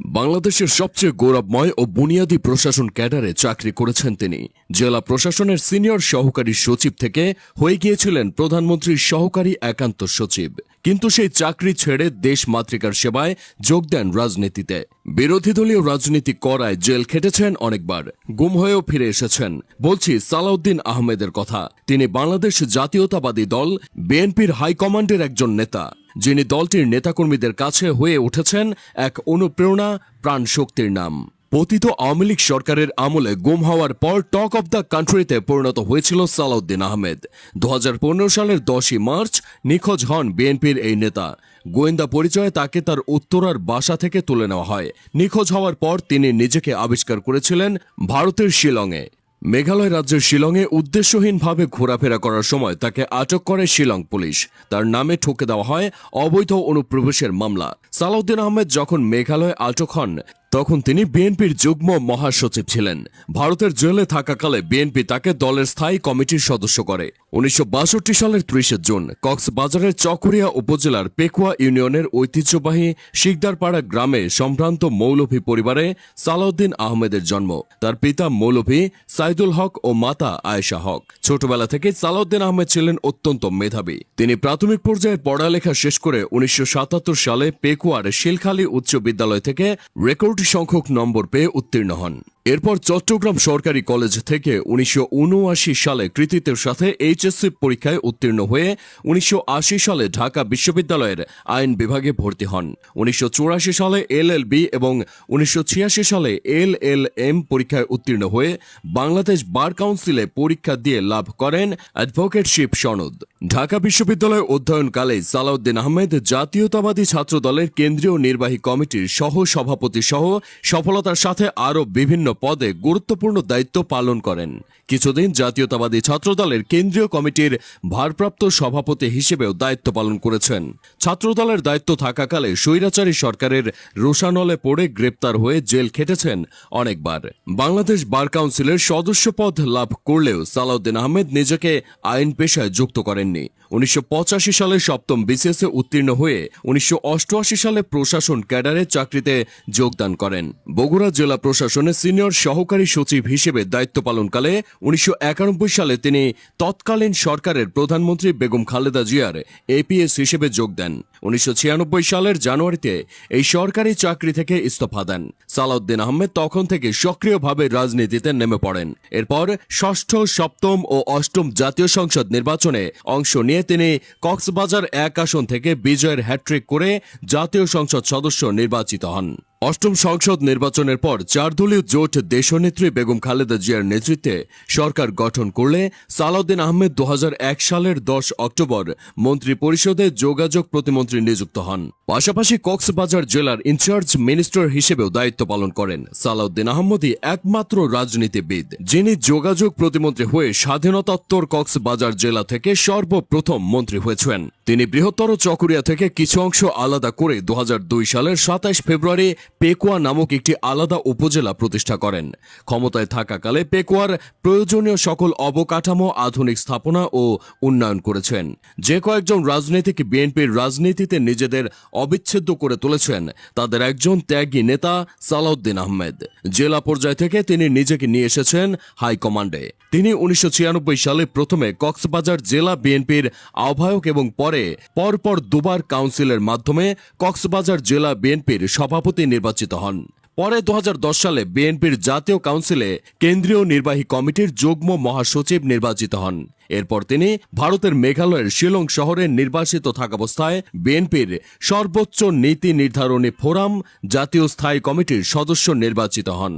বাংলাদেশের সবচেয়ে গৌরবময় ও বুনিয়াদী প্রশাসন ক্যাডারে চাকরি করেছেন তিনি। জেলা প্রশাসনের সিনিয়র সহকারী সচিব থেকে হয়ে গিয়েছিলেন প্রধানমন্ত্রীর সহকারী একান্ত সচিব। কিন্তু সেই চাকরি ছেড়ে দেশ মাতৃকার সেবায় যোগ দেন রাজনীতিতে। বিরোধী দলীয় রাজনীতি করায় জেল খেটেছেন অনেকবার, গুম হয়েও ফিরে এসেছেন। বলছি, সালাউদ্দিন আহমেদের কথা। তিনি বাংলাদেশ জাতীয়তাবাদী দল, বিএনপির হাইকমান্ডের একজন নেতা। যিনি দলটির নেতাকর্মীদের কাছে হয়ে উঠেছেন এক অনুপ্রেরণা প্রাণ শক্তির নাম। পতিত আওয়ামী লীগ সরকারের আমলে গুম হওয়ার পর টক অব দ্য কান্ট্রিতে পরিণত হয়েছিল সালাউদ্দিন আহমেদ। দু হাজার পনেরো সালের দশই মার্চ নিখোঁজ হন বিএনপির এই নেতা। গোয়েন্দা পরিচয়ে তাকে তার উত্তরার বাসা থেকে তুলে নেওয়া হয়। নিখোঁজ হওয়ার পর তিনি নিজেকে আবিষ্কার করেছিলেন ভারতের শিলংয়ে। মেঘালয় রাজ্যের শিলংয়ে উদ্দেশ্যহীনভাবে ঘোরাফেরা করার সময় তাকে আটক করে শিলং পুলিশ। তার নামে ঠকে দেওয়া হয় অবৈধ অনুপ্রবেশের মামলা। সালাউদ্দিন আহমেদ যখন মেঘালয়ে আটক হন তখন তিনি বিএনপির যুগ্ম মহাসচিব ছিলেন। ভারতের জেলে থাকাকালে বিএনপি তাকে দলের স্থায়ী কমিটির সদস্য করে। উনিশশো সালের ত্রিশে জুন, কক্সবাজারের চকরিয়া উপজেলার পেকুয়া ইউনিয়নের ঐতিহ্যবাহী শিকদারপাড়া গ্রামে সম্ভ্রান্ত মৌলভী পরিবারে সালাউদ্দিন আহমেদের জন্ম। তার পিতা মৌলভী সাইদুল হক ও মাতা আয়েশা হক। ছোটবেলা থেকে সালাউদ্দিন আহমেদ ছিলেন অত্যন্ত মেধাবী। তিনি প্রাথমিক পর্যায়ে পড়ালেখা শেষ করে উনিশশো সাতাত্তর সালে পেকুয়ার শিলখালী উচ্চ বিদ্যালয় থেকে রেকর্ড সংখ্যক নম্বর পেয়ে উত্তীর্ণ হন। এরপর চট্টগ্রাম সরকারি কলেজ থেকে উনিশশো উনআশি সালে কৃতিত্বের সাথে এইচএসসি পরীক্ষায় উত্তীর্ণ হয়ে উনিশশো আশি সালে ঢাকা বিশ্ববিদ্যালয়ের আইন বিভাগে ভর্তি হন। উনিশশো চুরাশি সালে এলএলবি এবং উনিশশো ছিয়াশি সালে এল এল এম পরীক্ষায় উত্তীর্ণ হয়ে বাংলাদেশ বার কাউন্সিলে পরীক্ষা দিয়ে লাভ করেন অ্যাডভোকেটশিপ সনদ। ঢাকা বিশ্ববিদ্যালয়ে অধ্যয়নকালে সালাউদ্দিন আহমেদ জাতীয়তাবাদী ছাত্র দলের কেন্দ্রীয় নির্বাহী কমিটির সহ সভাপতি সহ সফলতার সাথে আরও বিভিন্ন পদে গুরুত্বপূর্ণ দায়িত্ব পালন করেন। কিছুদিন জাতীয়তাবাদী ছাত্রদলের কেন্দ্রীয় কমিটির ভারপ্রাপ্ত সভাপতি হিসেবেও দায়িত্ব পালন করেছেন। ছাত্রদলের দায়িত্ব থাকাকালে স্বৈরাচারী সরকারের রোশানলে পড়ে গ্রেপ্তার হয়ে জেল খেটেছেন অনেকবার। বাংলাদেশ বার কাউন্সিলের সদস্য পদ লাভ করলেও সালাউদ্দিন আহমেদ নিজেকে আইন পেশায় যুক্ত করেননি। উনিশশো পঁচাশি সালে সপ্তম বিসিএসে উত্তীর্ণ হয়ে উনিশশো অষ্টআশি সালে প্রশাসন ক্যাডারে চাকরিতে যোগদান করেন। বগুড়া জেলা প্রশাসনের সিনিয়র সহকারী সচিব হিসেবে দায়িত্ব পালনকালে উনিশশো একানব্বই সালে তিনি তৎকালীন সরকারের প্রধানমন্ত্রী বেগম খালেদা জিয়ার এপিএস হিসেবে যোগ দেন। উনিশশো ছিয়ানব্বই সালের জানুয়ারিতে এই সরকারি চাকরি থেকে ইস্তফা দেন। সালাউদ্দিন আহমেদ তখন থেকে সক্রিয়ভাবে রাজনীতিতে নেমে পড়েন। এরপর ষষ্ঠ, সপ্তম ও অষ্টম জাতীয় সংসদ নির্বাচনে অংশ নিয়ে তিনি কক্সবাজার এক আসন থেকে বিজয়ের হ্যাট্রিক করে জাতীয় সংসদ সদস্য নির্বাচিত হন। অষ্টম সংসদ নির্বাচনের পর চার দলীয় জোট দেশনেত্রী বেগম খালেদা জিয়ার নেতৃত্বে সরকার গঠন করলে সালাউদ্দিন আহমেদ দু হাজার এক সালের দশ অক্টোবর মন্ত্রী পরিষদে যোগাযোগ প্রতিমন্ত্রী নিযুক্ত হন। পাশাপাশি কক্সবাজার জেলার ইনচার্জ মিনিস্টার হিসেবেও দায়িত্ব পালন করেন সালাউদ্দিন আহমদই একমাত্র রাজনীতিবিদ, যিনি যোগাযোগ প্রতিমন্ত্রী হয়ে স্বাধীনতাত্তর কক্সবাজার জেলা থেকে সর্বপ্রথম মন্ত্রী হয়েছেন। তিনি বৃহত্তর চকরিয়া থেকে কিছু অংশ আলাদা করে দু হাজার দুই সালের সাতাইশ ফেব্রুয়ারি পেকুয়া নামক একটি আলাদা উপজেলা প্রতিষ্ঠা করেন। ক্ষমতায় থাকাকালে পেকুয়ার প্রয়োজনীয় সকল অবকাঠামো, আধুনিক স্থাপনা ও উন্নয়ন করেছেন। যে কয়েকজন রাজনৈতিক বিএনপির রাজনীতিতে নিজেদের অবিচ্ছেদ্য করে তুলেছেন, তাদের একজন ত্যাগী নেতা সালাউদ্দিন আহমেদ। জেলা পর্যায় থেকে তিনি নিজেকে নিয়ে এসেছেন হাইকমান্ডে তিনি উনিশশো ছিয়ানব্বই সালে প্রথমে কক্সবাজার জেলা বিএনপির আহ্বায়ক এবং পরে পরপর দুবার কাউন্সিলের মাধ্যমে কক্সবাজার জেলা বিএনপির সভাপতি নির্বাচিত হন। পরে দু হাজার দশ সালে বিএনপির জাতীয় কাউন্সিলে কেন্দ্রীয় নির্বাহী কমিটির যুগ্ম মহাসচিব নির্বাচিত হন। এরপর তিনি ভারতের মেঘালয়ের শিলং শহরে নির্বাসিত থাকাবস্থায় বিএনপির সর্বোচ্চ নীতি নির্ধারণী ফোরাম জাতীয় স্থায়ী কমিটির সদস্য নির্বাচিত হন।